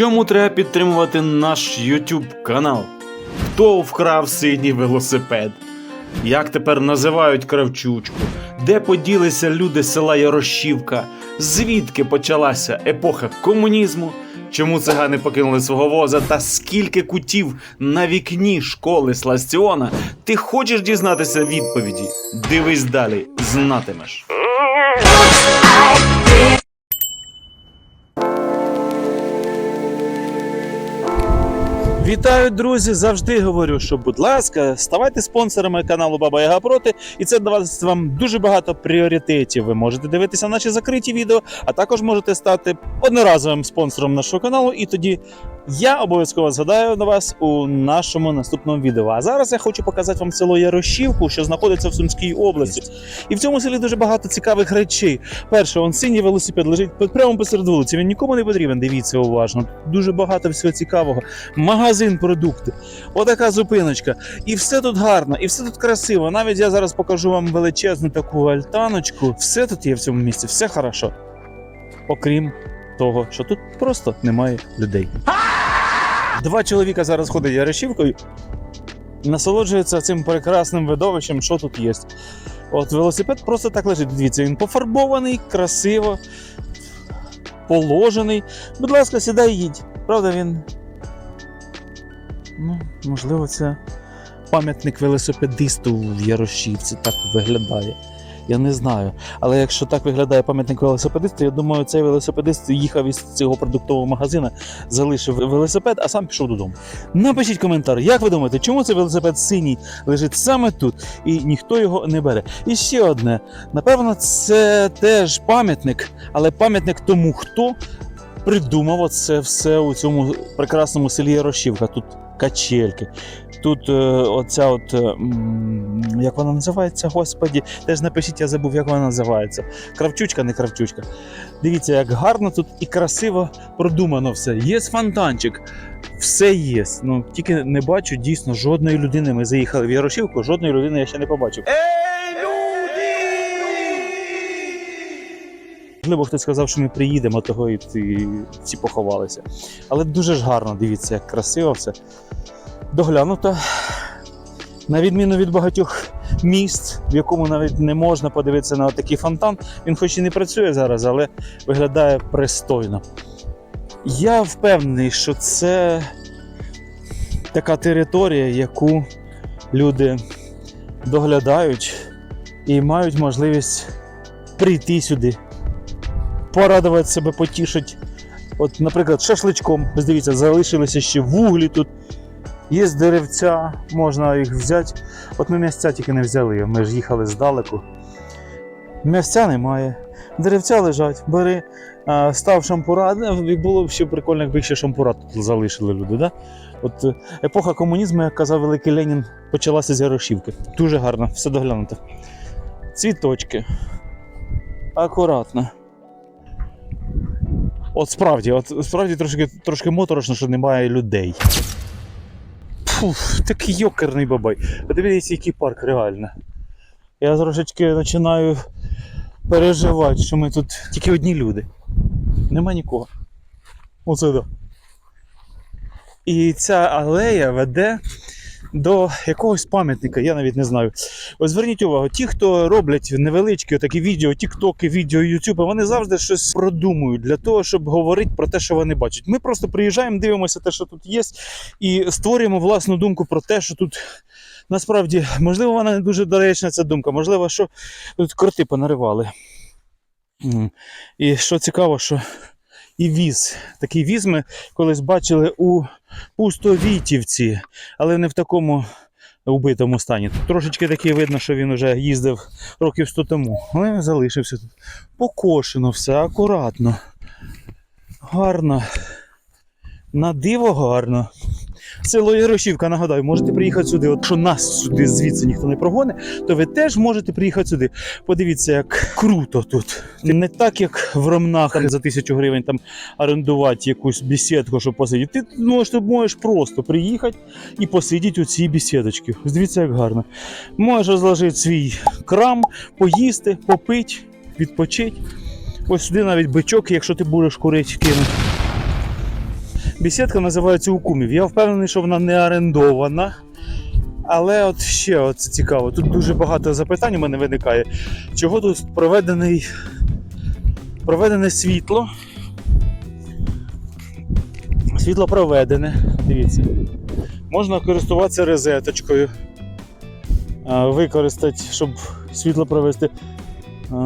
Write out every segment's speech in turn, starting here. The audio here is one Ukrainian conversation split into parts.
Чому треба підтримувати наш YouTube канал? Хто вкрав синій велосипед? Як тепер називають кравчучку? Де поділися люди села Ярошівка? Звідки почалася епоха комунізму? Чому цигани покинули свого воза та скільки кутів на вікні школи Сластіона? Ти хочеш дізнатися відповіді? Дивись далі, знатимеш. Вітаю, друзі! Завжди говорю, що, будь ласка, ставайте спонсорами каналу Баба Яга Проти, і це дасть вам дуже багато пріоритетів. Ви можете дивитися наші закриті відео, а також можете стати одноразовим спонсором нашого каналу. І тоді я обов'язково згадаю на вас у нашому наступному відео. А зараз я хочу показати вам село Ярошівку, що знаходиться в Сумській області. І в цьому селі дуже багато цікавих речей. Перше, он синій велосипед лежить прямо посеред вулиці. Він нікому не потрібен. Дивіться уважно. Дуже багато всього цікавого. Магазин продукти. Отака зупиночка. І все тут гарно, і все тут красиво. Навіть я зараз покажу вам величезну таку альтаночку. Все тут є в цьому місці, все хорошо. Окрім того, що тут просто немає людей. Два чоловіка зараз ходять Ярешівкою, насолоджуються цим прекрасним видовищем, що тут є. От велосипед просто так лежить. Дивіться, він пофарбований, красиво, положений. Будь ласка, сідай і їдь. Правда, він. Ну, можливо, це пам'ятник велосипедисту в Ярошівці так виглядає. Я не знаю. Але якщо так виглядає пам'ятник велосипедисту, я думаю, цей велосипедист їхав із цього продуктового магазина, залишив велосипед, а сам пішов додому. Напишіть коментар, як ви думаєте, чому цей велосипед синій лежить саме тут і ніхто його не бере? І ще одне. Напевно, це теж пам'ятник, але пам'ятник тому, хто придумав це все у цьому прекрасному селі Ярошівка. Тут качельки. Тут е, оця от, е, як вона називається, господі, теж напишіть, я забув, як вона називається. Кравчучка, не кравчучка. Дивіться, як гарно тут і красиво продумано все. Є фонтанчик, все є. Ну, тільки не бачу дійсно жодної людини. Ми заїхали в Ярошівку, жодної людини я ще не побачив. Можливо, хтось сказав, що ми приїдемо, того і ці- всі поховалися. Але дуже ж гарно, дивіться, як красиво все. Доглянуто. На відміну від багатьох місць, в якому навіть не можна подивитися на такий фонтан, він хоч і не працює зараз, але виглядає пристойно. Я впевнений, що це така територія, яку люди доглядають і мають можливість прийти сюди, порадувати себе, потішити. От, наприклад, шашличком. Ось дивіться, залишилися ще вуглі тут. Є деревця, можна їх взяти. От ми м'ясця тільки не взяли, ми ж їхали здалеку. М'ясця немає. Деревця лежать, бери, став шампура. Було б ще прикольно, якби ще шампура тут залишили люди. Да? От е, епоха комунізму, як казав великий Ленін, почалася з Ярошівки. Дуже гарно, все доглянуто. Цвіточки. Акуратно. От справді, от справді трошки, трошки моторошно, що немає людей. Фух, такий йокерний бабай. Подивіться, який парк реально. Я трошечки починаю переживати, що ми тут тільки одні люди. Нема нікого. Оце да. І ця алея веде до якогось пам'ятника, я навіть не знаю. Ось зверніть увагу, ті, хто роблять невеличкі такі відео, тіктоки, відео, ютуби, вони завжди щось продумують для того, щоб говорити про те, що вони бачать. Ми просто приїжджаємо, дивимося те, що тут є, і створюємо власну думку про те, що тут насправді, можливо, вона не дуже доречна ця думка, можливо, що тут кроти понаривали. І що цікаво, що і віз. Такий віз ми колись бачили у Пустовітівці, але не в такому убитому стані. Трошечки таки видно, що він вже їздив років 100 тому. Але залишився тут. Покошено все, акуратно. Гарно. На диво гарно. Село Ярошівка, нагадаю, можете приїхати сюди. От якщо нас сюди звідси ніхто не прогоне, то ви теж можете приїхати сюди. Подивіться, як круто тут. Не так, як в Ромнах за тисячу гривень там орендувати якусь бесідку, щоб посидіти. Ти можеш, ти можеш просто приїхати і посидіти у цій бесідочці. Дивіться, як гарно. Можеш розложити свій крам, поїсти, попити, відпочити. Ось сюди навіть бичок, якщо ти будеш курити, кинути. Бесідка називається у кумів. Я впевнений, що вона не орендована. Але от ще от цікаво, тут дуже багато запитань у мене виникає. Чого тут проведений, проведене світло? Світло проведене, дивіться. Можна користуватися розеточкою. Використати, щоб світло провести.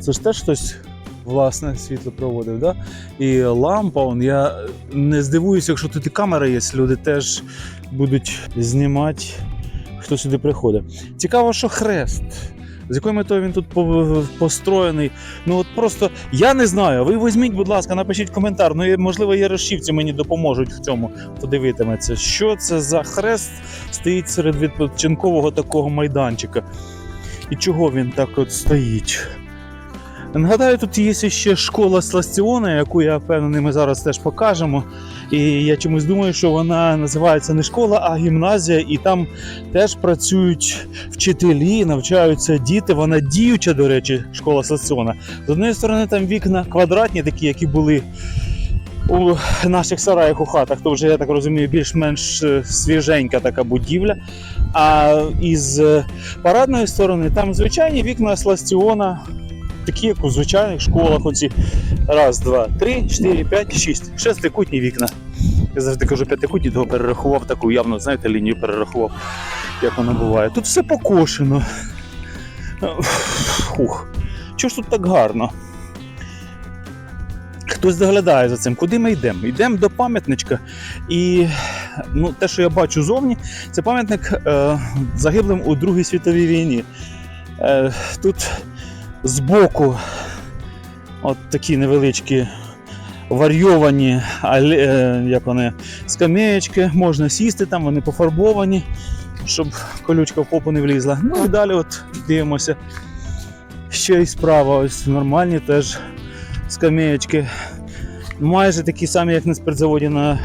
Це ж теж хтось власне світло проводив, да? І лампа, он, я не здивуюся, якщо тут і камера є, люди теж будуть знімати, хто сюди приходить. Цікаво, що хрест. З якою метою він тут построєний. Ну от просто я не знаю. Ви візьміть, будь ласка, напишіть коментар. Ну, можливо, ярошівці мені допоможуть в цьому подивитиметься. Що це за хрест стоїть серед відпочинкового такого майданчика? І чого він так от стоїть? Нагадаю, тут є ще школа Сластіона, яку я впевнений, ми зараз теж покажемо. І я чомусь думаю, що вона називається не школа, а гімназія, і там теж працюють вчителі, навчаються діти. Вона діюча, до речі, школа Сластіона. З однієї сторони, там вікна квадратні, такі, які були. У наших сараях у хатах, то вже я так розумію, більш-менш е, свіженька така будівля. А із е, парадної сторони там звичайні вікна Сластіона, такі, як у звичайних школах. Оці раз, два, три, чотири, п'ять, шість. Шестикутні вікна. Я завжди кажу п'ятикутні, того перерахував таку явно, знаєте, лінію перерахував, як воно буває. Тут все покошено. Фух. Чого ж тут так гарно? Хтось доглядає за цим, куди ми йдемо? Йдемо до пам'ятничка. І ну, те, що я бачу зовні, це пам'ятник е, загиблим у Другій світовій війні. Е, тут збоку от такі невеличкі варйовані е, як вони, скамеєчки, можна сісти там, вони пофарбовані, щоб колючка в попу не влізла. Ну і далі от дивимося. Ще й справа, ось нормальні теж скамеєчки. Майже такі самі, як на спиртзаводі на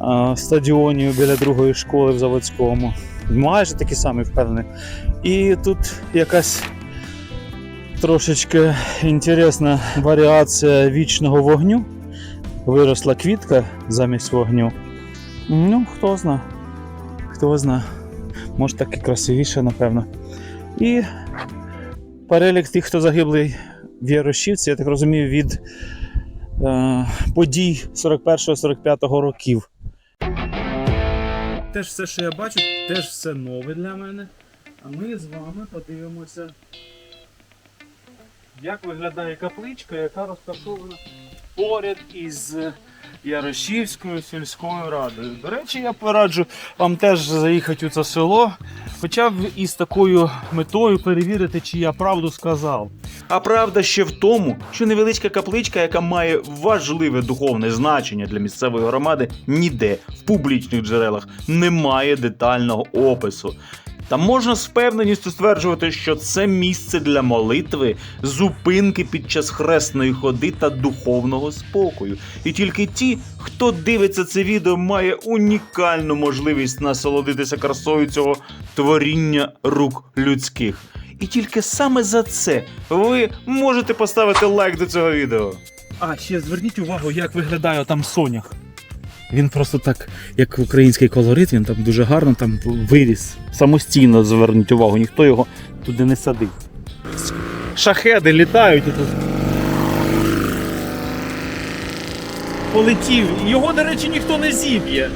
а, стадіоні біля другої школи в Заводському. Майже такі самі, впевнений. І тут якась трошечки інтересна варіація вічного вогню. Виросла квітка замість вогню. Ну, хто зна. Хто зна. Може так і красивіше, напевно. І перелік тих, хто загиблий в Ярошівці, я так розумію, від е, подій 41-45 років. Теж все, що я бачу, теж все нове для мене. А ми з вами подивимося, як виглядає капличка, яка розташована поряд із Ярошівською сільською радою. До речі, я пораджу вам теж заїхати у це село, хоча б із такою метою перевірити, чи я правду сказав. А правда ще в тому, що невеличка капличка, яка має важливе духовне значення для місцевої громади, ніде в публічних джерелах немає детального опису. Та можна з впевненістю стверджувати, що це місце для молитви, зупинки під час хресної ходи та духовного спокою. І тільки ті, хто дивиться це відео, має унікальну можливість насолодитися красою цього творіння рук людських. І тільки саме за це ви можете поставити лайк до цього відео. А, ще зверніть увагу, як виглядає там сонях. Він просто так, як український колорит, він там дуже гарно там виріс. Самостійно зверніть увагу, ніхто його туди не садив. Шахеди літають і тут. Полетів. Його, до речі, ніхто не зіб'є.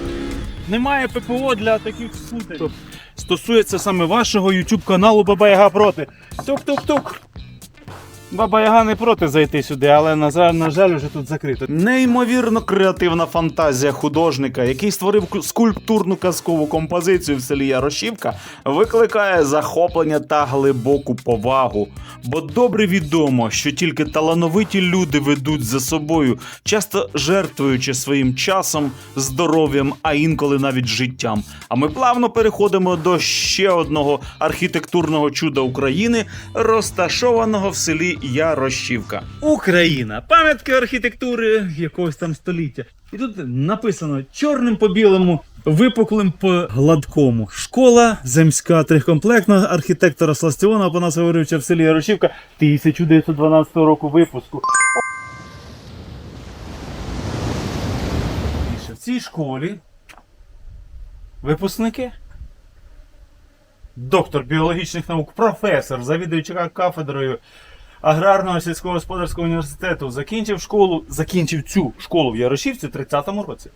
Немає ППО для таких скутерів. Стосується саме вашого YouTube каналу Баба Яга проти. Тук-тук-тук. Баба Яга не проти зайти сюди, але на жаль, на жаль, вже тут закрито. Неймовірно креативна фантазія художника, який створив скульптурну казкову композицію в селі Ярошівка, викликає захоплення та глибоку повагу. Бо добре відомо, що тільки талановиті люди ведуть за собою, часто жертвуючи своїм часом, здоров'ям, а інколи навіть життям. А ми плавно переходимо до ще одного архітектурного чуда України, розташованого в селі Ярошівка. Україна, пам'ятки архітектури якогось там століття. І тут написано чорним по білому, випуклим по гладкому. Школа земська трикомплектна архітектора Сластіона Апанас Гавриловича в селі Ярошівка 1912 року випуску. В цій школі випускники. Доктор біологічних наук, професор, завідуюча кафедрою аграрного сільськогосподарського університету, закінчив школу, закінчив цю школу в Ярошівці в 30-му році.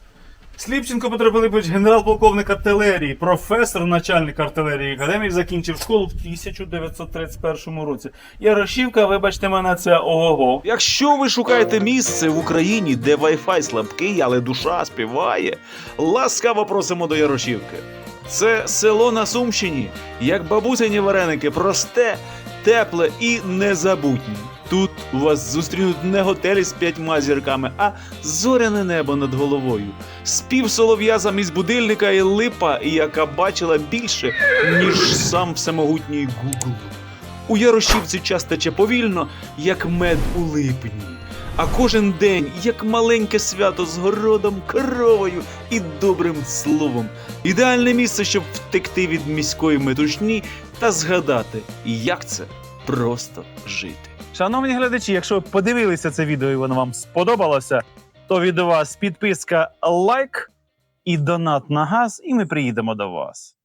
Сліпченко Петро Пилипович, генерал-полковник артилерії, професор, начальник артилерії академії, закінчив школу в 1931 році. Ярошівка, вибачте мене, це ого. Якщо ви шукаєте місце в Україні, де Wi-Fi слабкий, але душа співає, ласкаво просимо до Ярошівки. Це село на Сумщині, як бабусині вареники, просте, тепле і незабутнє. Тут вас зустрінуть не готелі з п'ятьма зірками, а зоряне небо над головою. Спів солов'я замість будильника і липа, яка бачила більше, ніж сам всемогутній Гугл. У Ярошівці час тече повільно, як мед у липні. А кожен день як маленьке свято з городом, коровою і добрим словом. Ідеальне місце, щоб втекти від міської метушні та згадати, як це просто жити. Шановні глядачі, якщо ви подивилися це відео і воно вам сподобалося, то від вас підписка, лайк і донат на газ, і ми приїдемо до вас.